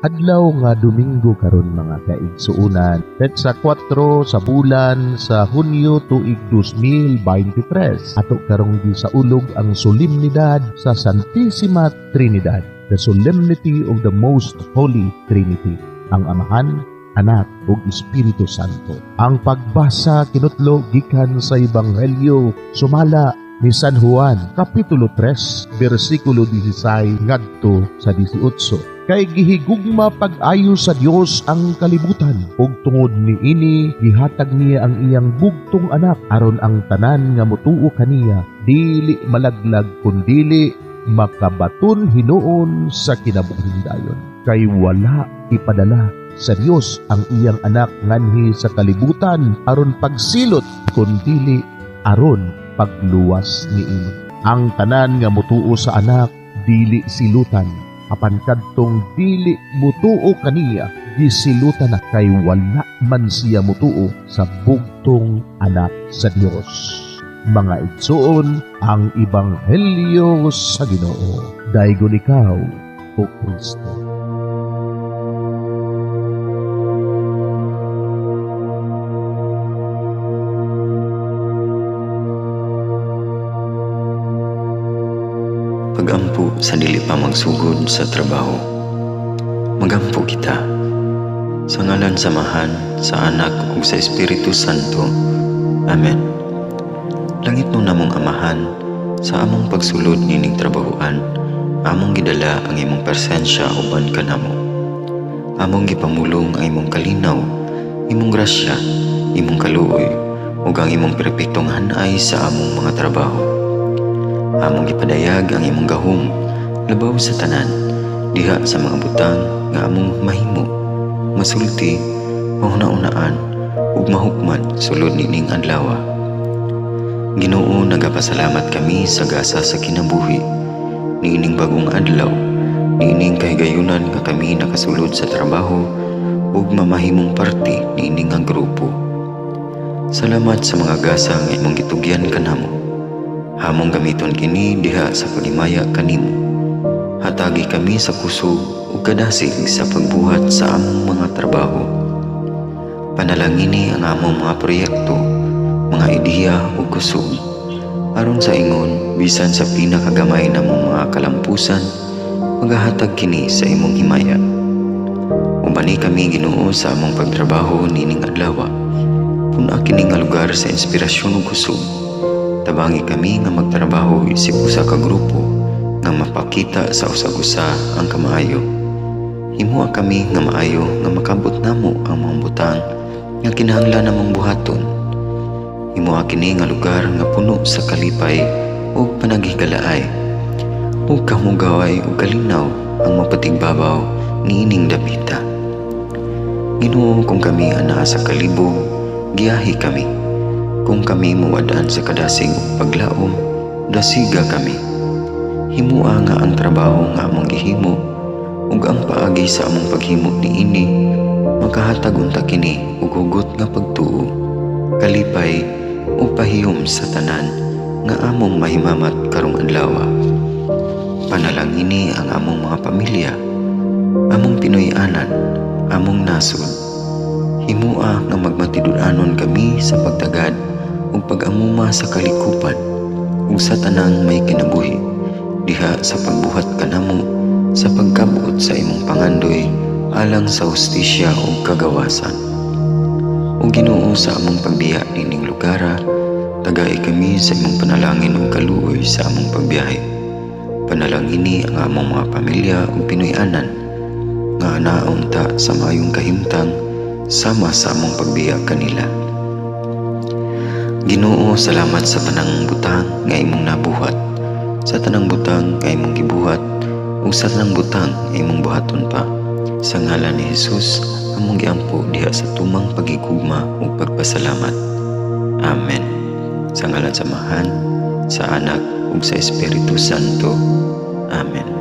Adlaw nga Domingo karon mga kaigsuunan. Petsa 4 sa bulan sa Hunyo tuig 2023. Ato karong gi sa ulog ang solemnidad sa Santissima Trinidad, the solemnity of the Most Holy Trinity. Ang Amahan, Anak ug Espiritu Santo. Ang pagbasa kinutlo gikan sa Ebanghelyo sumala ni San Juan, Kapitulo 3, versikulo 16 ngadto sa 18 kay gihigugma pag-ayo sa Dios ang kalibutan ug tungod ni ini gihatag niya ang iyang bugtong anak aron ang tanan nga motuo kaniya dili malaglag kun dili makabaton hinuon sa kinabuhing dayon kay wala ipadala sa Dios ang iyang anak nganhi sa kalibutan aron pagsilot kun dili aron pagluwas niini ang tanan nga motuo sa anak dili silutan. Apan kadtong dili mutuo kaniya gisilutan na kay wala man siya mutuo sa bugtong anak sa Dios. Mga igsuon ang ebanghelyo sa Ginoo. Daygon ikaw o Kristo Pagampo sa dili pa magsugod sa trabaho. Magampo kita. Sa ngalan samahan, sa anak ug sa Espiritu Santo. Amen. Langit no namong amahan, sa among pagsulod nining trabahoan, among gidala ang imong presensya uban kanamo. Among gipamulong ang imong kalinaw, imong grasya, imong kaluoy, ug ang imong perpektong hanay sa among mga trabaho among gipadayag ang imong gahom. Labaw sa tanan. Diha sa mga butang nga among mahimo. Masulti mahuna-unaan ug mahukman sulod nining adlaw Ginoo nagapasalamat kami sa gasa sa kinabuhi. Niining bagong adlaw. Niining kahigayunan nga kami nakasulod sa trabaho ug mamahimong parte niining nga grupo Salamat sa mga gasa nga imong gitugyan kanamo Hamong gamiton kini diha sa pagimaya kanimo. Hatagi kami sa kusog ug kadasig sa pagbuhat sa among mga trabaho. Panalangini ang among mga proyekto, mga ideya ug kusog. Aron sa ingon, bisan sa pinakagamay namong mga kalampusan, magahatag kini sa imong himaya. Ubani kami Ginoo sa among pagtrabaho nining adlaw. Puna kini nga lugar sa inspirasyon ug kusog tabangi kami nga magtrabaho isip usa ka grupo nga mapakita sa usag-usa ang kamaayo. Himuha kami nga maayo nga makabot namo ang mga butang nga kinahanglan namong buhaton. Himuha kini nga lugar nga puno sa kalipay ug panagigalaay. Ug kamugaway ug kalinaw ang mapatigbabaw niining dapita. Ginoo kung kami ana sa kalibog, giyahi kami kung kami muwadaan sa kadasing paglaom, dasiga kami. Himua nga ang trabaho nga among gihimo, ug ang paagi sa among paghimo niini, makahatag unta kini ug hugot nga pagtuo, kalipay ug pahiyom sa tanan nga among mahimamat karong adlaw. Panalangini ang among mga pamilya, among Pinoy-anan, among nasod. Himua nga magmatidudanon kami sa pagtagad ug pag-amuma sa kalikupan ug sa tanang may kinabuhi diha sa pagbuhat kanamo sa pagkabuot sa imong pangandoy alang sa hustisya ug kagawasan. Ug Ginoo sa among pagbiya nining lugara tagay kami sa imong panalangin ug kaluoy sa among pagbiyahe. Panalangini ang among mga pamilya ug Pinoy-anan nga anaon ta sa mayong kahimtang sama sa among pagbiya kanila Ginoo, salamat sa tanang butang nga imong nabuhat, sa tanang butang nga imong gibuhat, ug sa tanang butang nga imong buhaton pa. Sa ngalan ni Jesus, among giampo diha sa tumang pagigugma ug pagpasalamat. Amen. Sa ngalan sa Mahan, sa Anak ug sa Espiritu Santo. Amen.